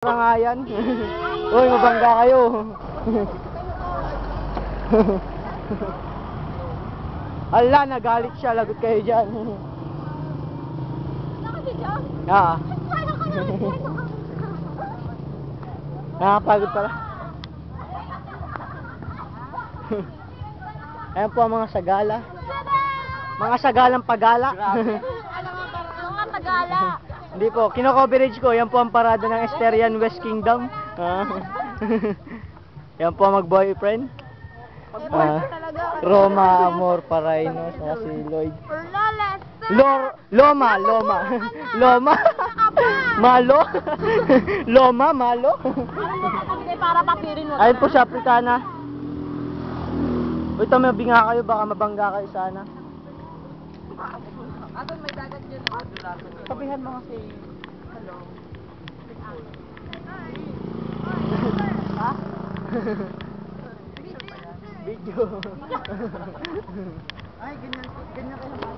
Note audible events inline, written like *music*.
nga yan. *laughs* Uy, mabangga kayo. *laughs* Ala, nagalit siya. Lagot kayo dyan. Ah, *laughs* nakapagod pala. Ayan po ang mga sagala. Mga sagalang pagala. Mga tagala. Hindi po, kino-coverage ko. Yan po ang parada ng Esterian West Kingdom. Ah. *laughs* Yan po ang mag-boyfriend. Ah, Roma Amor Paraino sa si Lloyd. Lor Loma, Loma. Loma. Malo. *laughs* Loma, Malo. Para papirin mo. Ayun po sa Africana. Uy, tumabi nga kayo, baka mabangga kayo sana. Ato may dagat dyan. Sabihan mo kasi, hello. ha? Video. Ay, ganyan, ganyan kayo